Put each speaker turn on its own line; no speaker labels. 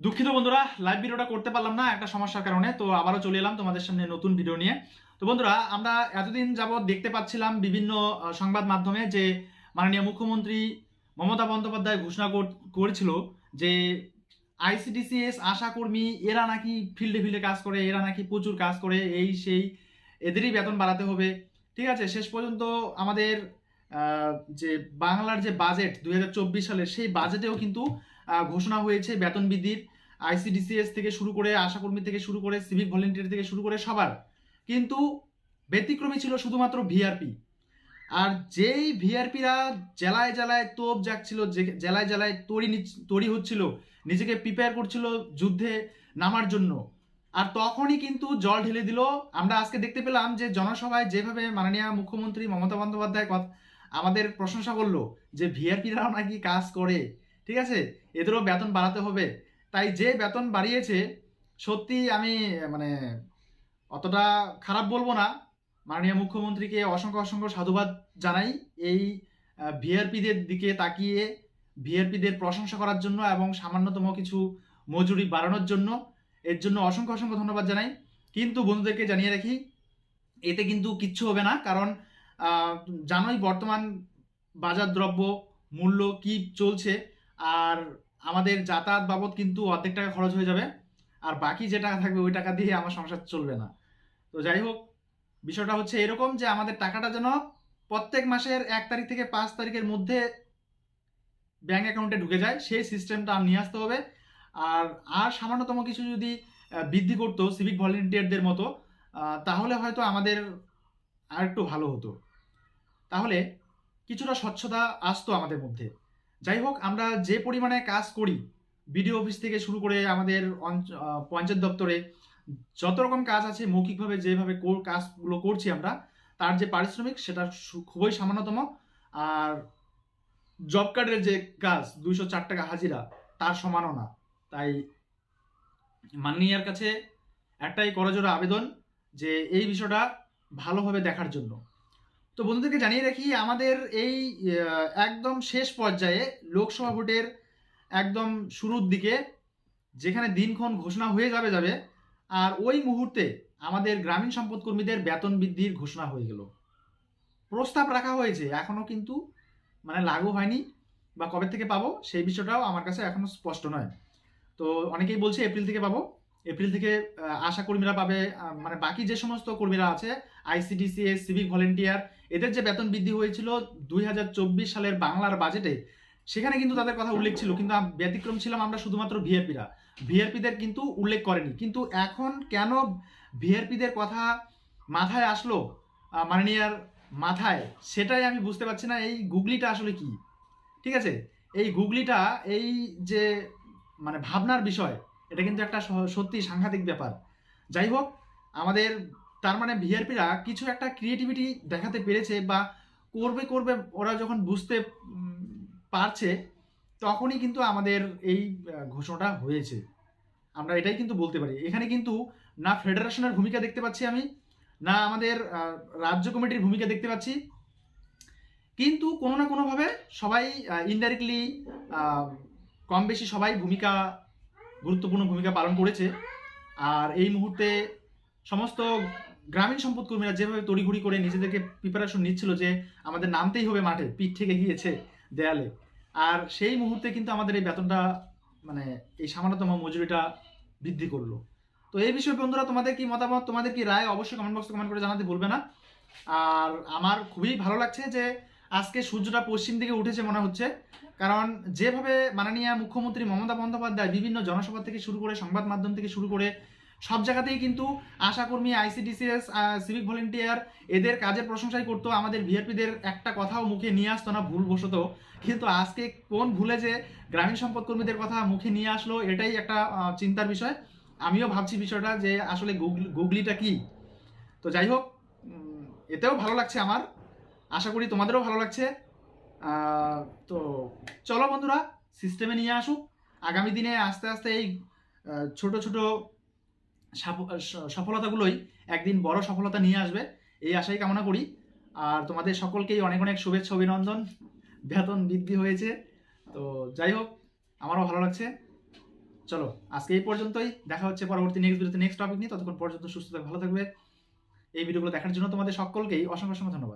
দুঃখিত বন্ধুরা লাইভ ভিডিওটা করতে পারলাম না, একটা সমস্যার কারণে। তো আবারও চলে এলাম তোমাদের সামনে নতুন ভিডিও নিয়ে। তো বন্ধুরা, আমরা এতদিন যাবৎ দেখতে পাচ্ছিলাম বিভিন্ন সংবাদ মাধ্যমে যে মাননীয় মুখ্যমন্ত্রী মমতা বন্দ্যোপাধ্যায় ঘোষণা কর- করেছিল যে আইসিডিসিএস আশাকর্মী এরা নাকি ফিল্ডে ফিল্ডে কাজ করে, এরা নাকি প্রচুর কাজ করে, এই, সেই, এদেরই বেতন বাড়াতে হবে। ঠিক আছে, শেষ পর্যন্ত আমাদের যে বাংলার যে বাজেট দুই সালের, সেই বাজেটেও কিন্তু ঘোষণা হয়েছে বেতন বৃদ্ধির আইসিডিসিএস থেকে শুরু করে আশাকর্মী থেকে শুরু করে সিভিক ভলেন্টিয়ার থেকে শুরু করে সবার। কিন্তু ব্যতিক্রমী ছিল শুধুমাত্র ভিআরপি আর যেই ভিআরপিরা জেলায় জেলায় তোপ যাচ্ছিল জেলায় জেলায় তৈরি তৈরি হচ্ছিল, নিজেকে প্রিপেয়ার করছিল যুদ্ধে নামার জন্য। আর তখনই কিন্তু জল ঢেলে দিল। আমরা আজকে দেখতে পেলাম যে জনসভায় যেভাবে মাননীয় মুখ্যমন্ত্রী মমতা বন্দ্যোপাধ্যায় আমাদের প্রশংসা করল যে ভিআরপিরাও নাকি কাজ করে। ঠিক আছে? এদেরও বেতন বাড়াতে হবে। তাই যে বেতন বাড়িয়েছে, সত্যি আমি মানে অতটা খারাপ বলব না। মাননীয় মুখ্যমন্ত্রীকে অসংখ্য অসংখ্য সাধুবাদ জানাই এই ভিআরপিদের দিকে তাকিয়ে, ভিআরপিদের প্রশংসা করার জন্য এবং সামান্যতম কিছু মজুরি বাড়ানোর জন্য। এর জন্য অসংখ্য অসংখ্য ধন্যবাদ জানাই। কিন্তু বন্ধুদেরকে জানিয়ে রাখি, এতে কিন্তু কিচ্ছু হবে না। কারণ জানোই বর্তমান বাজার দ্রব্য মূল্য কি চলছে। আর আমাদের যাতায়াত বাবদ কিন্তু অর্ধেক টাকা খরচ হয়ে যাবে। আর বাকি যে টাকা থাকবে ওই টাকা দিয়ে আমার সংসার চলবে না। তো যাই হোক, বিষয়টা হচ্ছে এরকম যে আমাদের টাকাটা যেন প্রত্যেক মাসের এক তারিখ থেকে পাঁচ তারিখের মধ্যে ব্যাঙ্ক অ্যাকাউন্টে ঢুকে যায়, সেই সিস্টেমটা নিয়ে আসতে হবে। আর আর সামান্যতম কিছু যদি বৃদ্ধি করতো সিভিক ভলেন্টিয়ারদের মতো তাহলে হয়তো আমাদের আর একটু ভালো হতো। তাহলে কিছুটা স্বচ্ছতা আসতো আমাদের মধ্যে। যাই হোক, আমরা যে পরিমাণে কাজ করি বিডিও অফিস থেকে শুরু করে আমাদের পঞ্চায়েত দপ্তরে, যত রকম কাজ আছে, মৌখিকভাবে যেভাবে কাজগুলো করছি আমরা, তার যে পারিশ্রমিক, সেটা খুবই সামান্যতম। আর জব কার্ডের যে কাজ, দুইশো চার টাকা হাজিরা, তার সমানও না। তাই মাননীয়ার কাছে একটাই করজোড়া আবেদন, যে এই বিষয়টা ভালোভাবে দেখার জন্য। তো বন্ধুদেরকে জানিয়ে রাখি, আমাদের এই একদম শেষ পর্যায়ে লোকসভা ভোটের একদম শুরুর দিকে যেখানে দিনক্ষণ ঘোষণা হয়ে যাবে যাবে, আর ওই মুহূর্তে আমাদের গ্রামীণ সম্পদ কর্মীদের বেতন বৃদ্ধির ঘোষণা হয়ে গেল। প্রস্তাব রাখা হয়েছে এখনও কিন্তু মানে লাগু হয়নি বা কবে থেকে পাবো সেই বিষয়টাও আমার কাছে এখনও স্পষ্ট নয়। তো অনেকেই বলছে এপ্রিল থেকে পাবো। এপ্রিল থেকে আশা কর্মীরা পাবে মানে বাকি যে সমস্ত কর্মীরা আছে আইসিডিসিএস সিভিক ভলেন্টিয়ার এদের যে বেতন বৃদ্ধি হয়েছিল দুই হাজার চব্বিশ সালের বাংলার বাজেটে সেখানে কিন্তু তাদের কথা উল্লেখ ছিল, কিন্তু ব্যতিক্রম ছিলাম আমরা শুধুমাত্র ভিআরপিরা ভিআরপিদের কিন্তু উল্লেখ করেনি। কিন্তু এখন কেন ভিআরপিদের কথা মাথায় আসলো মাননীয়ার মাথায়, সেটাই আমি বুঝতে পারছি না, এই গুগলিটা আসলে কি? ঠিক আছে? এই গুগলিটা, এই যে মানে ভাবনার বিষয় এটা কিন্তু একটা সত্যি সাংঘাতিক ব্যাপার। যাই হোক, আমাদের তার মানে ভিআরপিরা কিছু একটা ক্রিয়েটিভিটি দেখাতে পেরেছে বা করবে করবে ওরা যখন বুঝতে পারছে, তখনই কিন্তু আমাদের এই ঘোষণাটা হয়েছে। আমরা এটাই কিন্তু বলতে পারি। এখানে কিন্তু না ফেডারেশনের ভূমিকা দেখতে পাচ্ছি আমি, না আমাদের রাজ্য কমিটির ভূমিকা দেখতে পাচ্ছি। কিন্তু কোনো না কোনোভাবে সবাই ইনডাইরেক্টলি কম বেশি সবাই ভূমিকা গুরুত্বপূর্ণ ভূমিকা পালন করেছে। আর এই মুহূর্তে সমস্ত গ্রামীণ সম্পদ কর্মীরা যেভাবে তড়িঘড়ি করে নিজেদেরকে প্রিপারেশন নিচ্ছিল যে আমাদের নামতেই হবে মাঠে, পিঠ থেকে গিয়েছে দেয়ালে। আর সেই মুহূর্তে কিন্তু আমাদের এই বেতনটা মানে এই সামান্যতম মজুরিটা বৃদ্ধি করল। তো এই বিষয়ে বন্ধুরা, তোমাদের কি মতামত, তোমাদের কি রায়, অবশ্যই কমেন্ট বক্সে কমেন্ট করে জানাতে ভুলবে না। আর আমার খুবই ভালো লাগছে যে আজকে সূর্যটা পশ্চিম দিকে উঠেছে মনে হচ্ছে। কারণ যেভাবে মাননীয় মুখ্যমন্ত্রী মমতা বন্দ্যোপাধ্যায় বিভিন্ন জনসভা থেকে শুরু করে, সংবাদ মাধ্যম থেকে শুরু করে, সব জায়গাতেই কিন্তু আশাকর্মী, আইসিডিসিএস সিভিক ভলেন্টিয়ার এদের কাজের প্রশংসাই করতো। আমাদের ভিআরপিদের একটা কথাও মুখে নিয়ে আসতো না, ভুলবশত। কিন্তু আজকে কোন ভুলে যে গ্রামীণ সম্পদ কর্মীদের কথা মুখে নিয়ে আসলো, এটাই একটা চিন্তার বিষয়। আমিও ভাবছি বিষয়টা যে আসলে গুগলি, গুগলিটা কি? তো যাই হোক এতেও ভালো লাগছে আমার। আশা করি তোমাদেরও ভালো লাগছে। তো চলো বন্ধুরা সিস্টেমে নিয়ে আসুক। আগামী দিনে আস্তে আস্তে এই ছোট ছোট সফলতাগুলোই একদিন বড় সফলতা নিয়ে আসবে। এই আশাই কামনা করি। আর তোমাদের সকলকেই অনেক অনেক শুভেচ্ছা, অভিনন্দন। বেতন বৃদ্ধি হয়েছে। তো যাই হোক, আমারও ভালো লাগছে। চলো, আজকে এই পর্যন্তই। দেখা হচ্ছে পরবর্তী নেক্সট ভিডিওতে নেক্সট টপিক নিয়ে। ততক্ষণ পর্যন্ত সুস্থ ভালো থাকবে। এই ভিডিওগুলো দেখার জন্য তোমাদের সকলকেই অসংখ্য অসংখ্য ধন্যবাদ।